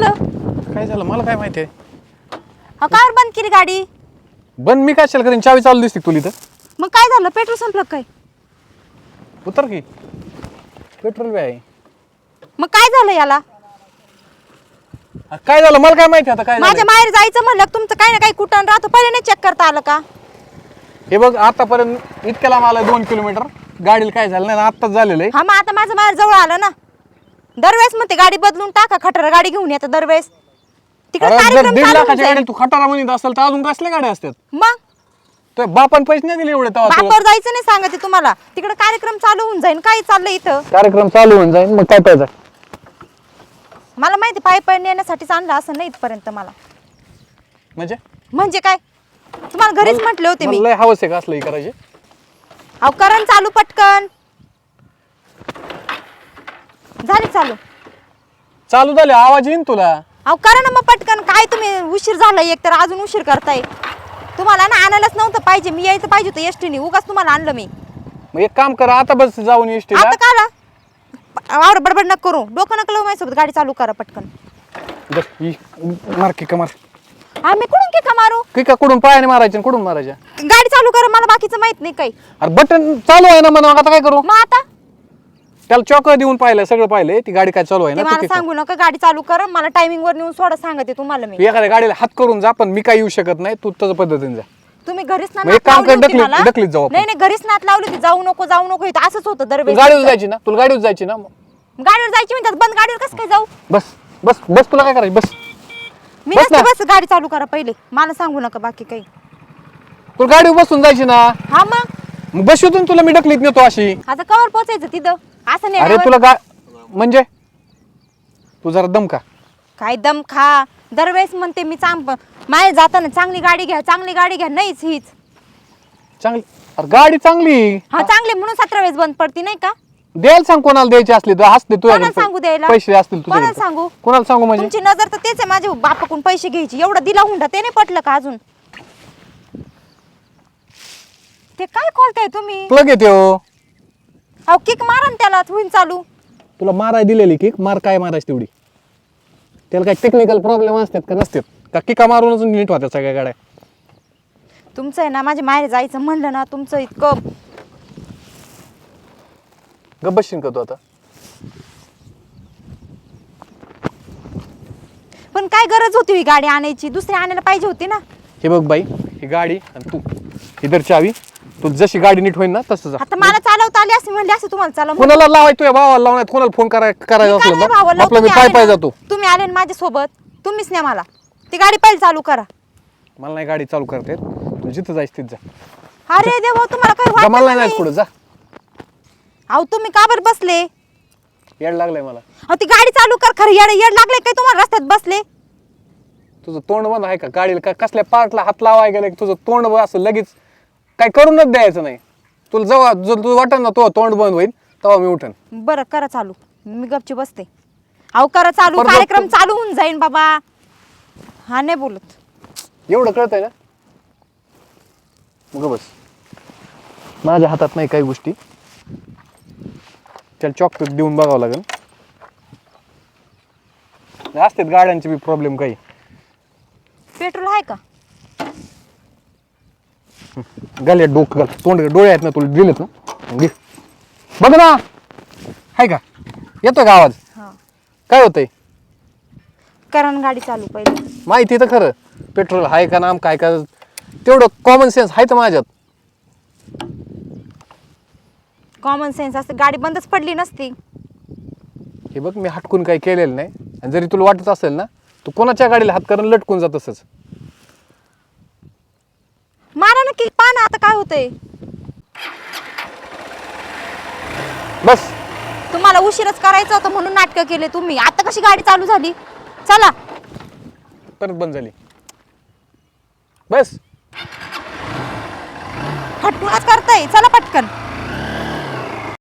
झालं? काय झालं? मला काय माहिती आहे? अहो, का बरं बंद केली गाडी. बंद मी कशाला करीन? चावी चालू दिसते तुला इथं? मग काय झालं? पेट्रोल संपलं काय? उतर की. पेट्रोल बी आहे. मग काय झालं याला? काय झालं? मला काय माहिती आता काय माझ्या झालं माहेर जायचं म्हणलं की तुमचं काही ना काही कुठं राहतो? पहिले नाही चेक करता आलं का? हे बघ आतापर्यंत इतक्याला मला दोन किलोमीटर. गाडीला काय झालं नाही आत्ताच झालेलं आहे. हा मग आता माझं माहेर जवळ आलं ना? दरवेळेस मग ते गाडी बदलून टाका खटर गाडी घेऊन येतं दरवेळेस. तिकडे अरे जर कार्यक्रम दीड चालू होऊन लाखाच्या जाईल. गाडी तू खटारा म्हणत असेल तर अजून कसल्या गाड्या असतात? मग? बापान पैसे नाही दिले एवढे तेव्हा तुला. बापावर जायचं नाही सांगते तुम्हाला. तिकडे कार्यक्रम चालू होऊन जाईल. काय चाललंय इथं? कार्यक्रम चालू होऊन जाईल. मग काय पाहिजे? मला माहिती पाय पाय नेण्यासाठीच आणलं असं नाही इथपर्यंत मला. म्हणजे? म्हणजे काय? तुम्हाला घरीच म्हटले होते मी. मला लय हवस आहे का असलं हे करायचे? अहो करण चालू पटकन. झाले चालू. चालू झाले आवाज येईन तुला. अहो करा ना मग पटकन काय तुम्ही उशीर झाला एक तर अजून उशीर करताय. तुम्हाला ना आणायलाच नव्हतं पाहिजे मी यायचं पाहिजे होतं एसटीने उगाच तुम्हाला आणलं मी. मग एक काम कर आता बस जाऊन एसटीला आता काला? आवर बडबड नका करू. डोकं नका लावू माझ्यासोबत गाडी चालू करा पटकन. मार किका मार. आम्ही कुठून की का मारू? किका कुठून पायाने मारायचे कुठून मारायच्या? गाडी चालू करा मला बाकीचं माहीत नाही काही. अरे बटन चालू आहे ना म्हणून आता काय करू? मग आता? त्याला चॉक देऊन पाहिलं सगळं पाहिलंय ती गाडी काय चालू आहे ते ना मला तू सांगू नका गाडी चालू कर मला टायमिंग वर नेऊन सोडा सांगते तुम्हाला मी. एखाद्या गाडीला हात करून जा पण मी काय येऊ शकत नाही तू तसं पद्धतीने जा. तुम्ही घरीच ना मग एक काम लावली कर, होती ढकलीत- मला. ढकलीत जाऊ आपण. नाही नाही घरीच नात लावली होती जाऊ नको जाऊ नको इथं असंच होतं तू दरवेळेस. गाडीवर जायची ना तुला गाडीवर जायची ना गाडीवर जायची म्हणतात बंद गाडीवर कसं काय जाऊ? बस बस बस तुला काय करायचं बस. मी बस नसते ना. बस गाडी चालू करा पहिले. मला सांगू नका बाकी काही. तुला गाडीवर बसून जायची ना. हा मग. मग बसून तुला मी ढकलीत नेतो अशी. आता कवर पोचायचं तिथं. असं अरे नाही तुला गा म्हणजे? तू जरा दम का? काय दम खा. दरवेळेस म्हणते मी चांग माय जाताना चांगली गाडी घ्या चांगली गाडी घ्या नाहीच हीच. चांगली अरे गाडी चांगली. हा चांगली म्हणून सतरा वेळेस बंद पडती नाही का? द्यायला सांग कोणाला द्यायची असली तर हसते तू कोणाला सांगू द्यायला? पैसे असतील कोणाला तुझ्याकडे. सांगू? कोणाला सांगू म्हणजे? तुमची नजर तर तेच आहे माझ्या बापाकडून पैसे घ्यायची. एवढं दिला हुंडा ते नाही पटलं का अजून? ते काय खोलताय तुम्ही? प्लग येते हो. अहो किक मारा ना त्याला होईन चालू. तुला माराय दिलेली की मार काय मारायची तेवढी? त्याला काय टेक्निकल प्रॉब्लेम असतात का नसतात? का किका मारूनच नीट होत्या सगळ्या गाड्या? तुमचं आहे ना माझ्या माहेर जायचं म्हणलं ना तुमचं इतकं गब्बशीन का तू आता? पण काय गरज होती ही गाडी आणायची? दुसरी आणायला पाहिजे होती ना. हे बघ बाई ही गाडी आणि तू. इधर चावी तू जशी गाडी नीट होईल ना तसं जा. आता मला चालवता आली असं म्हणले असं तुम्हाला चालव कोणाला लावाय तुझ्या भावाला लावणार कोणाला फोन कराय करायचा मी काय ना आपलं मी तुम्ही पाय आले पाय ना- जातो. तुम्ही आले ना माझ्यासोबत तुम्हीच नाही मला. ती गाडी पहिले चालू करा. मला नाही गाडी चालू करते तू जिथं जायचं तिथं जा. अरे देवा तुम्हाला जा, मला नाही पुढे जा. अहो तुम्ही का बरं बसले? येड लागलंय मला. अहो ती गाडी चालू कर खरं येड येड लागले काय तुम्हाला रस्त्यात बसले? तुझं तोंड बंद आहे का? गाडीला का कसल्या पार्टला हात लावाय गेलं की तुझं तोंड बंद असं लगेच काय करूनच द्यायचं नाही. तुला जेव्हा जो तुझं वाटन ना तो तोंड बंद होईल तेव्हा मी उठन. बरं करा चालू. मी गपची बसते. अहो करा चालू. परत कार्यक्रम. चालू होऊन जाईन बाबा. हा नाही बोलत. एवढं कळतंय ना? मग बस. माझ्या हातात नाही काही गोष्टी. त्याला चॉकलेट देऊन बघावं लागेल. असतात गाड्यांचे बी प्रॉब्लेम काही. पेट्रोल आहे का? गाले डोकं घाल. तोंड डोळे आहेत ना तुला दिलेत ना? घे. बघ ना. आहे का? येतोय का आवाज? हा. काय होतंय? करा ना गाडी चालू पहिले. माहिती तर खरं. पेट्रोल आहे का नाम काय का? तेवढं कॉमन सेन्स आहे तर माझ्यात. कॉमन सेन्स असते. गाडी बंदच पडली नसती. हे बघ मी हटकून काही केलेलं नाही. आणि जरी तुला वाटत असेल ना तू कोणाच्या गाडीला हात करून लटकून जात ना की पाना आता काय होतंय? बस. तुम्हाला उशीरच करायचं होतं म्हणून नाटकं केले तुम्ही. आता कशी गाडी चालू झाली? चला. परत बंद झाली. बस. हटकूनच करताय. चला पटकन.